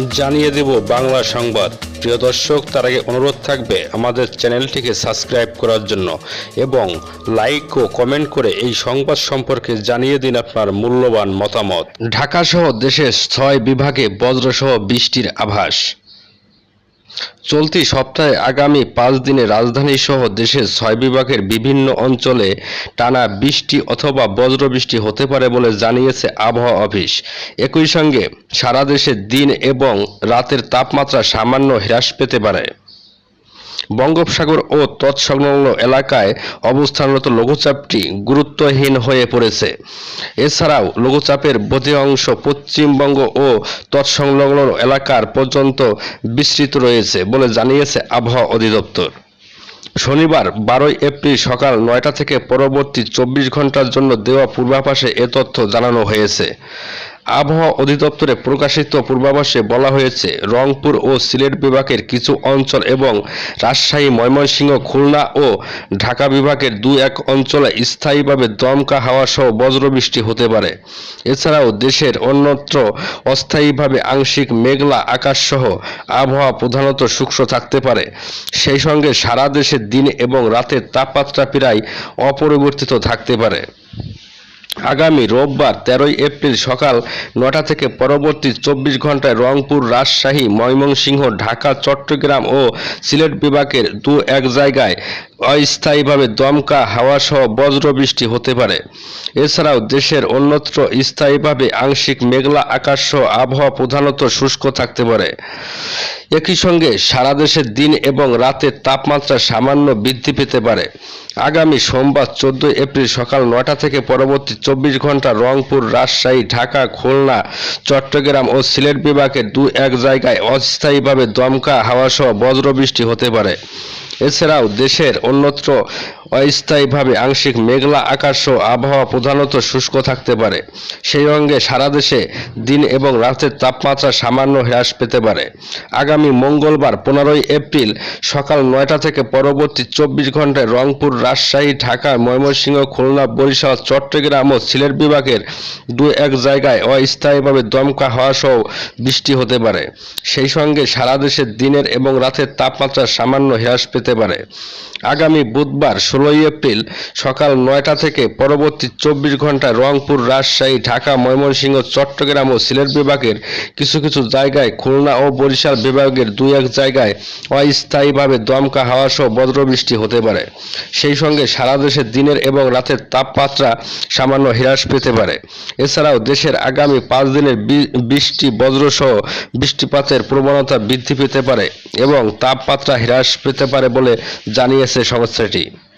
জানিয়ে দেব বাংলা সংবাদ। প্রিয় দর্শক, তার আগে অনুরোধ থাকবে আমাদের চ্যানেলটিকে সাবস্ক্রাইব করার জন্য এবং লাইক ও কমেন্ট করে এই সংবাদ সম্পর্কে জানিয়ে দিন আপনার মূল্যবান মতামত। ঢাকাসহ দেশের ছয় বিভাগে বজ্রসহ বৃষ্টির আভাস। চলতি সপ্তাহে আগামী পাঁচ দিনে রাজধানীসহ দেশের ছয় বিভাগের বিভিন্ন অঞ্চলে টানা বৃষ্টি অথবা বজ্রবৃষ্টি হতে পারে বলে জানিয়েছে আবহাওয়া অফিস। একই সঙ্গে সারা দেশে দিন এবং রাতের তাপমাত্রা সামান্য হ্রাস পেতে পারে। বঙ্গোপসাগর ও তৎসংলগ্ন এলাকায় অবস্থানরত লঘুচাপটি গুরুত্বহীন হয়ে পড়েছে। এছাড়াও লঘুচাপের বোধি অংশ পশ্চিমবঙ্গ ও তৎসংলগ্ন এলাকার পর্যন্ত বিস্তৃত রয়েছে বলে জানিয়েছে আবহাওয়া অধিদপ্তর। শনিবার বারোই এপ্রিল সকাল নয়টা থেকে পরবর্তী চব্বিশ ঘণ্টার জন্য দেওয়া পূর্বাভাসে এ তথ্য জানানো হয়েছে। আবহাওয়া অধিদপ্তরে প্রকাশিত পূর্বাভাসে বলা হয়েছে, রংপুর ও সিলেট বিভাগের কিছু অঞ্চল এবং রাজশাহী, ময়মনসিংহ, খুলনা ও ঢাকা বিভাগের দু এক অঞ্চলে স্থায়ীভাবে দমকা হাওয়া সহ বজ্রবৃষ্টি হতে পারে। এছাড়াও দেশের অন্যত্র অস্থায়ীভাবে আংশিক মেঘলা আকাশ সহ আবহাওয়া প্রধানত শুষ্ক থাকতে পারে। সেই সঙ্গে সারা দেশে দিন এবং রাতের তাপমাত্রা প্রায় অপরিবর্তিত থাকতে পারে। আগামী রোববার তেরোই এপ্রিল সকাল নটা থেকে পরবর্তী চব্বিশ ঘন্টায় রংপুর, রাজশাহী, ময়মনসিংহ, ঢাকা, চট্টগ্রাম ও সিলেট বিভাগের দু এক জায়গায় অস্থায়ীভাবে দমকা হাওয়া সহ বজ্রবৃষ্টি হতে পারে। এছাড়াও দেশের অন্যত্র স্থায়ীভাবে আংশিক মেঘলা আকাশ সহ আবহাওয়া প্রধানত শুষ্ক থাকতে পারে। একই সঙ্গে সারা দেশের দিন এবং রাতের তাপমাত্রা সামান্য বৃদ্ধি পেতে পারে। আগামী সোমবার চোদ্দই এপ্রিল সকাল নটা থেকে পরবর্তী চব্বিশ ঘণ্টা রংপুর, রাজশাহী, ঢাকা, খুলনা, চট্টগ্রাম ও সিলেট বিভাগের দু এক জায়গায় অস্থায়ীভাবে দমকা হাওয়া সহ বজ্রবৃষ্টি হতে পারে। এছাড়াও দেশের অন্যত্র অস্থায়ীভাবে আংশিক মেঘলা আকাশ ও আবহাওয়া প্রধানত শুষ্ক থাকতে পারে। সেই সঙ্গে সারা দেশে দিন এবং রাতের তাপমাত্রা সামান্য হ্রাস পেতে পারে। আগামী মঙ্গলবার পনেরোই এপ্রিল সকাল নয়টা থেকে পরবর্তী চব্বিশ ঘন্টায় রংপুর, রাজশাহী, ঢাকা, ময়মনসিংহ, খুলনা, বরিশাল, চট্টগ্রাম ও সিলেট বিভাগের দু এক জায়গায় অস্থায়ীভাবে দমকা হওয়া সহ বৃষ্টি হতে পারে। সেই সঙ্গে সারা দেশে দিনের এবং রাতের তাপমাত্রা সামান্য হ্রাস পেতে পারে। আগামী বুধবার ষোলোই এপ্রিল সকাল নয়টা থেকে পরবর্তী চব্বিশ ঘন্টায় রংপুর, রাজশাহী, ঢাকা, ময়মনসিংহ, চট্টগ্রাম ও সিলেট বিভাগের কিছু কিছু জায়গায় খুলনা ও বরিশাল বিভাগের দুই এক জায়গায় অস্থায়ীভাবে দমকা হাওয়া সহ বজ্রবৃষ্টি হতে পারে। সেই সঙ্গে সারা দেশে দিনের এবং রাতের তাপমাত্রা সামান্য হ্রাস পেতে পারে। এছাড়াও দেশের আগামী পাঁচ দিনের বৃষ্টি বজ্রসহ বৃষ্টিপাতের প্রবণতা বৃদ্ধি পেতে পারে এবং তাপমাত্রা হ্রাস পেতে পারে বলে জানিয়েছে সংস্থাটি।